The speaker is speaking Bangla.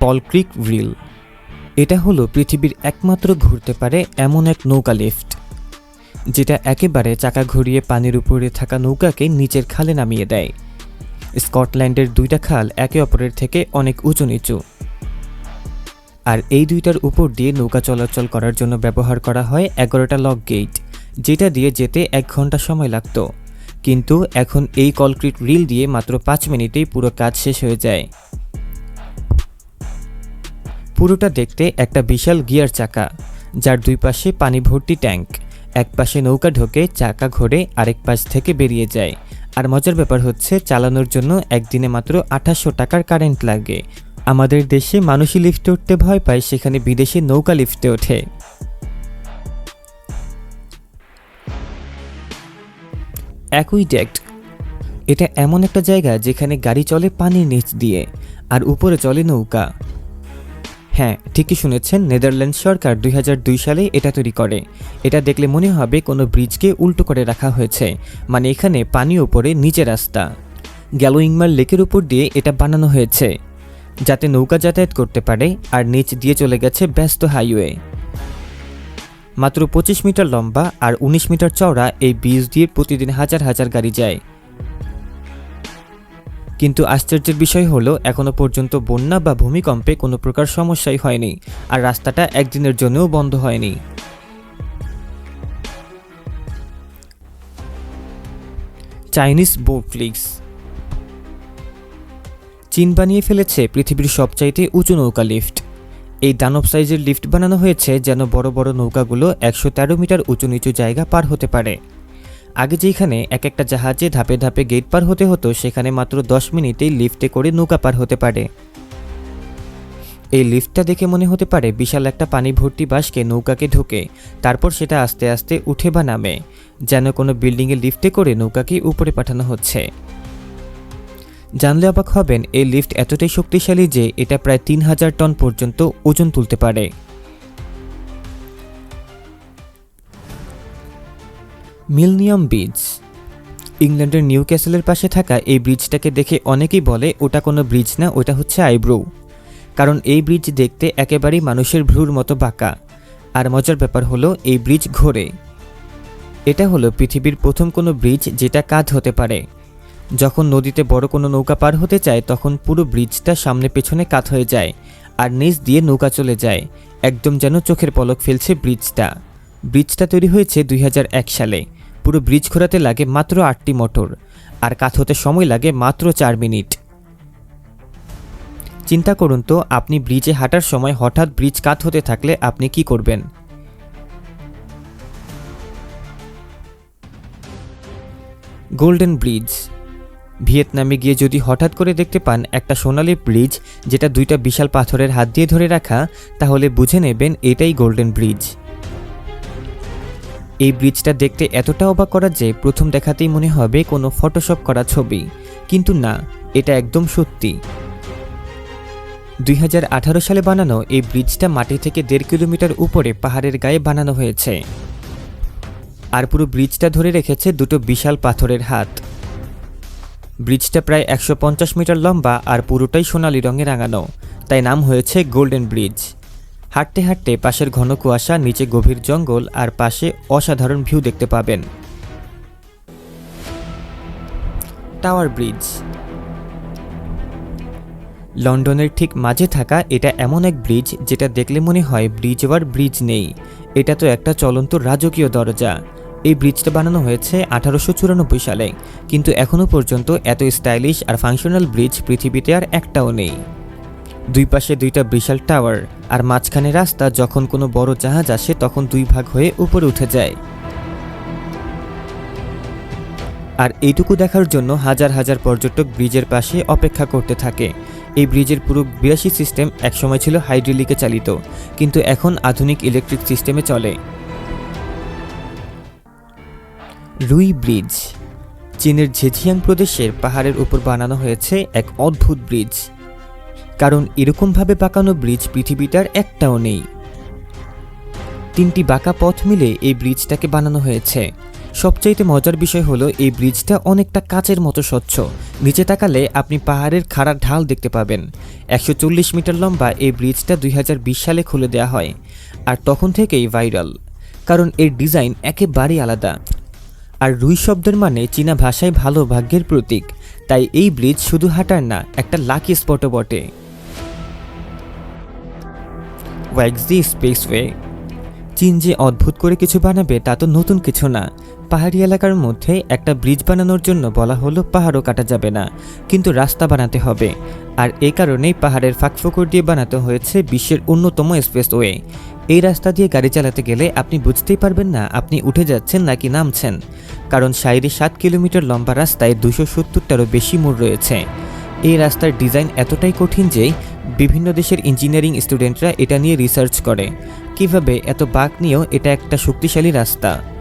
পলক্রিক রিল এটা হলো পৃথিবীর একমাত্র ঘুরতে পারে এমন এক নৌকা লিফট, যেটা একেবারে চাকা ঘুরিয়ে পানির উপরে থাকা নৌকাকে নিচের খালে নামিয়ে দেয়। স্কটল্যান্ডের দুইটা খাল একে অপরের থেকে অনেক উঁচু নিচু। আর এই দুইটার উপর দিয়ে নৌকা চলাচল করার জন্য ব্যবহার করা হয় এগারোটা লক গেট যেটা দিয়ে যেতে এক ঘণ্টা সময় লাগতো। কিন্তু এখন এই কলক্রিট রিল দিয়ে মাত্র পাঁচ মিনিটেই পুরো কাজ শেষ হয়ে যায়। পুরোটা দেখতে একটা বিশাল গিয়ার চাকা, যার দুই পাশে পানি ভর্তি ট্যাঙ্ক। এক পাশে নৌকা ঢোকে, চাকা ঘোরে, আরেক পাশ থেকে বেরিয়ে যায়। আর মজার ব্যাপার হচ্ছে, চালানোর জন্য একদিনে মাত্র আঠাশশো টাকার কারেন্ট লাগে। আমাদের দেশে মানুষই লিফটে উঠতে ভয় পায়, সেখানে বিদেশে নৌকা লিফটে ওঠে। অ্যাকুইডেক্ট এটা এমন একটা জায়গা যেখানে গাড়ি চলে পানির নিচ দিয়ে, আর উপরে চলে নৌকা। হ্যাঁ ঠিকই শুনেছেন, নেদারল্যান্ড সরকার দুই হাজার দুই সালে এটা তৈরি করে। এটা দেখলে মনে হবে কোনো ব্রিজকে উল্টো করে রাখা হয়েছে মানে এখানে পানি ওপরে নিচে রাস্তা। গ্যালোইংমার লেকের উপর দিয়ে এটা বানানো হয়েছে, যাতে নৌকা যাতায়াত করতে পারে আর নিচ দিয়ে চলে গেছে ব্যস্ত হাইওয়ে। মাত্র পঁচিশ মিটার লম্বা আর ১৯ মিটার চওড়া এই ব্রিজ দিয়ে প্রতিদিন হাজার হাজার গাড়ি যায়। কিন্তু আশ্চর্যের বিষয় হলো এখনও পর্যন্ত বন্যা বা ভূমিকম্পে কোনো প্রকার সমস্যাই হয়নি, আর রাস্তাটা একদিনের জন্যও বন্ধ হয়নি। চাইনিজ বোটফ্লিক্স চীন বানিয়ে ফেলেছে পৃথিবীর সবচাইতে উঁচু নৌকা লিফট। এই দানব সাইজের লিফট বানানো হয়েছে যেন বড় বড় নৌকাগুলো একশো তেরো মিটার উঁচু নিচু জায়গা পার হতে পারে। আগে যেখানে এক একটা জাহাজে ধাপে ধাপে গেট পার হতে হতো, সেখানে মাত্র দশ মিনিটেই লিফটে করে নৌকা পার হতে পারে। এই লিফটটা দেখে মনে হতে পারে বিশাল একটা পানি ভর্তি বাসকে নৌকাকে ঢুকে, তারপর সেটা আস্তে আস্তে উঠে বা নামে, যেন কোনো বিল্ডিংয়ে লিফটে করে নৌকাকে উপরে পাঠানো হচ্ছে। জানলে অবাক হবেন, এই লিফট এতটাই শক্তিশালী যে এটা প্রায় তিন হাজার টন পর্যন্ত ওজন তুলতে পারে। মিলনিয়াম ব্রিজ। ইংল্যান্ডের নিউ ক্যাসেলের পাশে থাকা এই ব্রিজটাকে দেখে অনেকেই বলে, ওটা কোনো ব্রিজ না, ওটা হচ্ছে আইব্রো। কারণ এই ব্রিজ দেখতে একেবারেই মানুষের ভ্রুর মতো বাঁকা। আর মজার ব্যাপার হলো, এই ব্রিজ ঘোরে। এটা হলো পৃথিবীর প্রথম কোনো ব্রিজ যেটা কাঁধ হতে পারে। যখন নদীতে বড় কোনো নৌকা পার হতে চায়, তখন পুরো ব্রিজটা সামনে পেছনে কাত হয়ে যায় আর নিচ দিয়ে নৌকা চলে যায়। একদম যেন চোখের পলক ফেলছে ব্রিজটা। ব্রিজটা তৈরি হয়েছে দুই হাজার এক সালে। পুরো ব্রিজ ঘোরাতে লাগে মাত্র আটটি মোটর, আর কাত হতে সময় লাগে মাত্র চার মিনিট। চিন্তা করুন তো, আপনি ব্রিজে হাঁটার সময় হঠাৎ ব্রিজ কাত হতে থাকলে আপনি কি করবেন? Golden bridge. ভিয়েতনামে গিয়ে যদি হঠাৎ করে দেখতে পান একটা সোনালি ব্রিজ, যেটা দুইটা বিশাল পাথরের হাত দিয়ে ধরে রাখা, তাহলে বুঝে নেবেন এটাই গোল্ডেন ব্রিজ। এই ব্রিজটা দেখতে এতটা অবাক করা যে প্রথম দেখাতেই মনে হবে কোনো ফটোশপ করা ছবি। কিন্তু না, এটা একদম সত্যি। দুই হাজার আঠারো সালে বানানো এই ব্রিজটা মাটি থেকে দেড় কিলোমিটার উপরে পাহাড়ের গায়ে বানানো হয়েছে। আর পুরো ব্রিজটা ধরে রেখেছে দুটো বিশাল পাথরের হাত। ব্রিজটা প্রায় একশো পঞ্চাশ মিটার লম্বা আর পুরোটাই সোনালি রঙে রাঙানো। তাই নাম হয়েছে গোল্ডেন ব্রিজ হাঁটতে হাঁটতে পাশের ঘন কুয়াশা, নিচে গভীর জঙ্গল আর পাশে অসাধারণ ভিউ দেখতে পাবেন। Tower bridge. লন্ডনের ঠিক মাঝে থাকা এটা এমন এক ব্রিজ যেটা দেখলে মনে হয় ব্রিজ ওয়ার ব্রিজ নেই। এটা তো একটা চলন্ত রাজকীয় দরজা। এই ব্রিজটা বানানো হয়েছে আঠারোশো চুরানব্বই সালে, কিন্তু এখনও পর্যন্ত এত স্টাইলিশ আর ফাংশনাল ব্রিজ পৃথিবীতে আর একটাও নেই। দুই পাশে দুইটা বিশাল টাওয়ার আর মাঝখানে রাস্তা যখন কোনো বড় জাহাজ আসে তখন দুই ভাগ হয়ে উপরে উঠে যায়। আর এইটুকু দেখার জন্য হাজার হাজার পর্যটক ব্রিজের পাশে অপেক্ষা করতে থাকে। এই ব্রিজের পুরো বিরাশি সিস্টেম একসময় ছিল হাইড্রোলিকে চালিত, কিন্তু এখন আধুনিক ইলেকট্রিক সিস্টেমে চলে। রুই ব্রিজ, চীনের ঝেঝিয়াং প্রদেশের পাহাড়ের উপর বানানো হয়েছে এক অদ্ভুত ব্রিজ। কারণ এরকমভাবে বাঁকানো ব্রিজ পৃথিবীটার একটাও নেই। তিনটি বাঁকা পথ মিলে এই ব্রিজটাকে বানানো হয়েছে। সবচাইতে মজার বিষয় হলো, এই ব্রিজটা অনেকটা কাচের মতো স্বচ্ছ। নিচে তাকালে আপনি পাহাড়ের খাড়া ঢাল দেখতে পাবেন। একশো চল্লিশ মিটার লম্বা এই ব্রিজটা দুই হাজার বিশ সালে খুলে দেওয়া হয়, আর তখন থেকেই ভাইরাল। কারণ এর ডিজাইন একেবারেই আলাদা। আর রুই শব্দের মানে চীনা ভাষায় ভালো ভাগ্যের প্রতীক। তাই এই ব্রিজ শুধু হাঁটার না, একটা লাকি স্পটও বটে। ওয়াক্সি স্পেসওয়ে। চীন যে অদ্ভুত করে কিছু বানাবে, তা তো নতুন কিছু না। পাহাড়ি এলাকার মধ্যে একটা ব্রিজ বানানোর জন্য বলা হলো পাহাড়ও কাটা যাবে না, কিন্তু রাস্তা বানাতে হবে। আর এই কারণেই পাহাড়ের ফাঁকফোকর দিয়ে বানাতে হয়েছে বিশ্বের অন্যতম স্পেসওয়ে। এই রাস্তা দিয়ে গাড়ি চালাতে গেলে আপনি বুঝতেই পারবেন না আপনি উঠে যাচ্ছেন নাকি নামছেন। কারণ সাইডে সাত কিলোমিটার লম্বা রাস্তায় দুশো সত্তরটারও বেশি মোড় রয়েছে। এই রাস্তার ডিজাইন এতটাই কঠিন যে বিভিন্ন দেশের ইঞ্জিনিয়ারিং স্টুডেন্টরা এটা নিয়ে রিসার্চ করে। কীভাবে এত বাঁক নিয়েও এটা একটা শক্তিশালী রাস্তা?